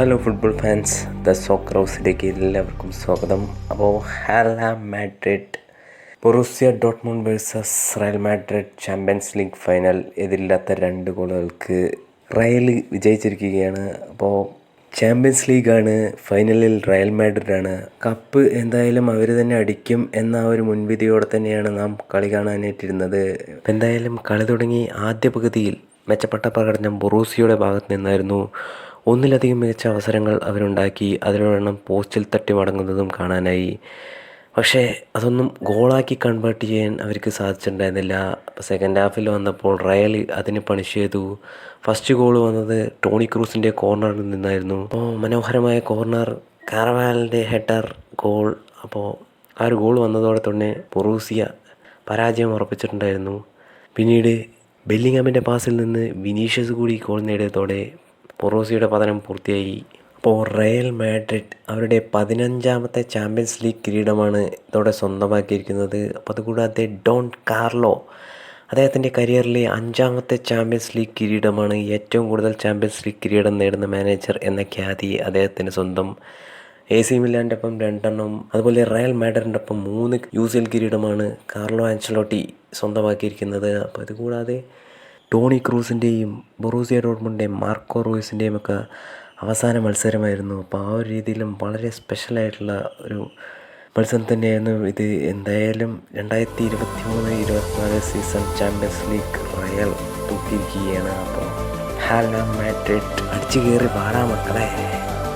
Hello football fans the soccer ഹൗസിലേക്ക് എല്ലാവർക്കും സ്വാഗതം. അപ്പോൾ ഹാല Madrid Borussia ഡോട്ട്മോൺ versus Real Madrid Champions League final എതിരില്ലാത്ത രണ്ട് ഗോളുകൾക്ക് റയൽ വിജയിച്ചിരിക്കുകയാണ്. അപ്പോൾ ചാമ്പ്യൻസ് ലീഗാണ് ഫൈനലിൽ റയൽ മാഡ്രിഡാണ് കപ്പ് എന്തായാലും അവർ തന്നെ അടിക്കും എന്ന ഒരു മുൻവിധിയോടെ തന്നെയാണ് നാം കളി കാണാനായിട്ടിരുന്നത്. എന്തായാലും കളി തുടങ്ങി ആദ്യ പകുതിയിൽ മെച്ചപ്പെട്ട പ്രകടനം ബൊറൂസിയുടെ ഭാഗത്ത് നിന്നായിരുന്നു. ഒന്നിലധികം മികച്ച അവസരങ്ങൾ അവരുണ്ടാക്കി അതിലൊരെണ്ണം പോസ്റ്റിൽ തട്ടി മടങ്ങുന്നതും കാണാനായി. പക്ഷേ അതൊന്നും ഗോളാക്കി കൺവേർട്ട് ചെയ്യാൻ അവർക്ക് സാധിച്ചിട്ടുണ്ടായിരുന്നില്ല. സെക്കൻഡ് ഹാഫിൽ വന്നപ്പോൾ റയൽ അതിന് പണിഷ് ചെയ്തു. ഫസ്റ്റ് ഗോൾ വന്നത് ടോണി ക്രൂസിന്റെ കോർണറിൽ നിന്നായിരുന്നു. അപ്പോൾ മനോഹരമായ കോർണർ കാർവാലിന്റെ ഹെഡർ ഗോൾ അപ്പോൾ ആ ഒരു ഗോൾ വന്നതോടെ തന്നെ പൊറൂസിയ പരാജയം ഉറപ്പിച്ചിട്ടുണ്ടായിരുന്നു. പിന്നീട് ബെല്ലിങ്ങാമിന്റെ പാസിൽ നിന്ന് വിനീഷ്യസ് കൂടി ഗോൾ നേടിയതോടെ പൊറോസിയുടെ പതനം പൂർത്തിയായി. അപ്പോൾ റയൽ മാഡ്രിഡ് അവരുടെ പതിനഞ്ചാമത്തെ ചാമ്പ്യൻസ് ലീഗ് കിരീടമാണ് ഇതോടെ സ്വന്തമാക്കിയിരിക്കുന്നത്. അപ്പോൾ അതുകൂടാതെ ഡോൺ കാർലോ അദ്ദേഹത്തിന്റെ കരിയറിലെ അഞ്ചാമത്തെ ചാമ്പ്യൻസ് ലീഗ് കിരീടമാണ് ഏറ്റവും കൂടുതൽ ചാമ്പ്യൻസ് ലീഗ് കിരീടം നേടുന്ന മാനേജർ എന്ന ഖ്യാതി അദ്ദേഹത്തിന് സ്വന്തം. എ സി മില്ലാന്റെ ഒപ്പം രണ്ടെണ്ണം അതുപോലെ റയൽ മാഡറിന്റെ ഒപ്പം മൂന്ന് യു സി എൽ കിരീടമാണ് കാർലോ ആൻസലോട്ടി സ്വന്തമാക്കിയിരിക്കുന്നത്. അപ്പോൾ ഇതുകൂടാതെ ടോണി ക്രൂസിന്റെയും ബൊറൂസിയ ഡോട്ട്മുണ്ടിന്റെയും മാർക്കോ റോയ്സിന്റെയും ഒക്കെ അവസാന മത്സരമായിരുന്നു. അപ്പോൾ ആ ഒരു രീതിയിലും വളരെ സ്പെഷ്യലായിട്ടുള്ള ഒരു മത്സരം തന്നെയായിരുന്നു ഇത്. എന്തായാലും രണ്ടായിരത്തി ഇരുപത്തി മൂന്ന് ഇരുപത്തിനാല് സീസൺ ചാമ്പ്യൻസ് ലീഗ് റയൽ തൂക്കിയിരിക്കുകയാണ്. അപ്പോൾ ഹാല മാറ്റഡ് അടിച്ചു കയറി പാടാ മക്കളെ.